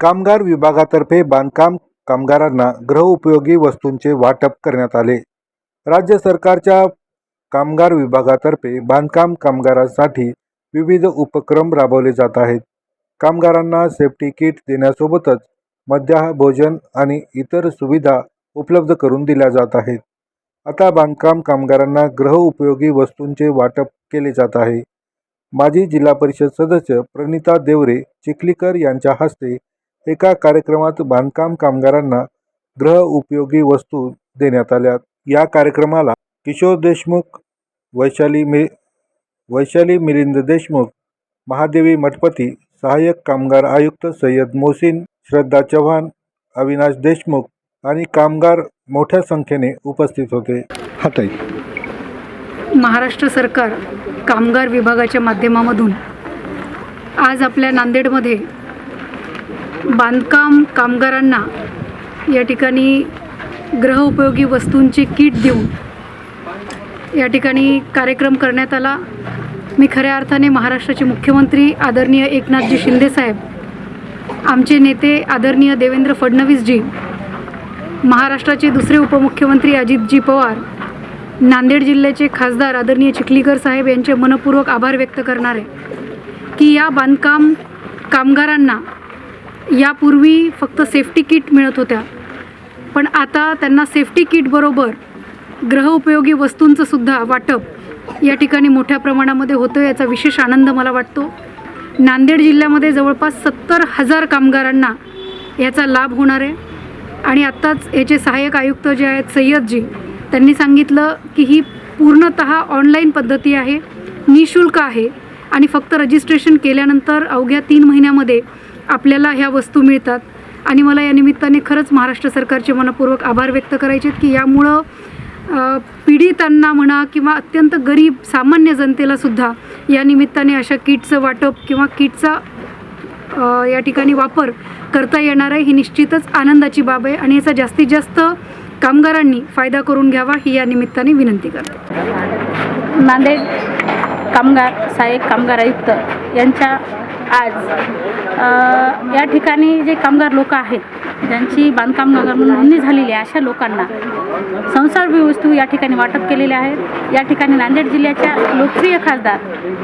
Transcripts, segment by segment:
कामगार विभागातर्फे बांधकाम कामगारांना गृहउपयोगी वस्तूंचे वाटप करण्यात आले. राज्य सरकारच्या कामगार विभागातर्फे बांधकाम कामगारांसाठी विविध उपक्रम राबवले जात आहेत. कामगारांना सेफ्टी किट देण्यासोबतच मध्याह भोजन आणि इतर सुविधा उपलब्ध करून दिल्या जात आहेत. आता बांधकाम कामगारांना गृहउपयोगी वस्तूंचे वाटप केले जात आहे. माजी जिल्हा परिषद सदस्य प्रणिता देवरे चिखलीकर यांच्या हस्ते एका कार्यक्रमात बांधकाम कामगारांना गृह उपयोगी वस्तू देण्यात आल्या. या कार्यक्रमाला किशोर देशमुख वैशाली मि वैशाली मिलिंद देशमुख महादेवी मठपती सहाय्यक कामगार आयुक्त सय्यद मोहसिन श्रद्धा चव्हाण अविनाश देशमुख आणि कामगार मोठ्या संख्येने उपस्थित होते. हाताई महाराष्ट्र सरकार कामगार विभागाच्या माध्यमामधून आज आपल्या नांदेडमध्ये बांधकाम कामगारांना या ठिकाणी गृहउपयोगी वस्तूंची किट देऊन या ठिकाणी कार्यक्रम करण्यात आला. मी खऱ्या अर्थाने महाराष्ट्राचे मुख्यमंत्री आदरणीय एकनाथजी शिंदेसाहेब आमचे नेते आदरणीय देवेंद्र फडणवीसजी महाराष्ट्राचे दुसरे उपमुख्यमंत्री अजितजी पवार नांदेड जिल्ह्याचे खासदार आदरणीय चिखलीकर साहेब यांचे मनपूर्वक आभार व्यक्त करणार आहे की या बांधकाम कामगारांना यापूर्वी फक्त सेफ्टी किट मिळत होत्या. पण आता त्यांना सेफ्टी किटबरोबर ग्रहउपयोगी वस्तूंचं सुद्धा वाटप या ठिकाणी मोठ्या प्रमाणामध्ये होतं याचा विशेष आनंद मला वाटतो. नांदेड जिल्ह्यामध्ये जवळपास सत्तर हजार कामगारांना याचा लाभ होणार आहे. आणि आत्ताच याचे सहाय्यक आयुक्त जे आहेत सय्यदजी त्यांनी सांगितलं की ही पूर्णत ऑनलाईन पद्धती आहे निशुल्क आहे. आणि फक्त रजिस्ट्रेशन केल्यानंतर अवघ्या तीन महिन्यामध्ये आपल्याला ह्या वस्तू मिळतात. आणि मला या निमित्ताने खरंच महाराष्ट्र सरकारचे मनपूर्वक आभार व्यक्त करायचे आहेत की यामुळं पीडितांना म्हणा किंवा अत्यंत गरीब सामान्य जनतेला सुद्धा या निमित्ताने अशा किटचं वाटप किंवा किटचा या ठिकाणी वापर करता येणार आहे ही निश्चितच आनंदाची बाब आहे. आणि याचा जास्तीत जास्त कामगारांनी फायदा करून घ्यावा ही या निमित्ताने विनंती करते. नांदेड कामगार सहाय्यक कामगार आयुक्त यांच्या आज या ठिकाणी जे कामगार लोक आहेत ज्यांची बांधकाम कामगार म्हणून नोंदणी झालेली आहे अशा लोकांना संसारवी वस्तू या ठिकाणी वाटप केलेल्या आहेत. या ठिकाणी नांदेड जिल्ह्याच्या लोकप्रिय खासदार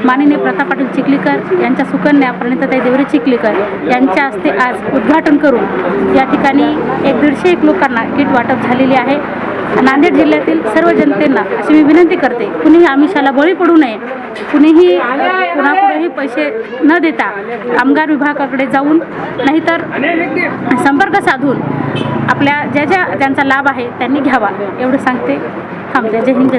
माननीय प्रताप पाटील चिखलीकर यांच्या सुकन्या प्रणिताताई देवरे चिखलीकर यांच्या हस्ते आज उद्घाटन करून या ठिकाणी एक दीडशे एक लोकांना किट वाटप झालेली आहे. नांदेड जिल्ह्यातील सर्व जनतेला अशी मी विनंती करते कुणीही आमिषाला बळी पडू नये कुणीही कुणाकडेही पैसे न देता कामगार विभागाकडे जाऊन नाहीतर संपर्क साधून आपल्या ज्या ज्या त्यांचा लाभ आहे त्यांनी घ्यावा एवढं सांगते. थांबते जय हिंद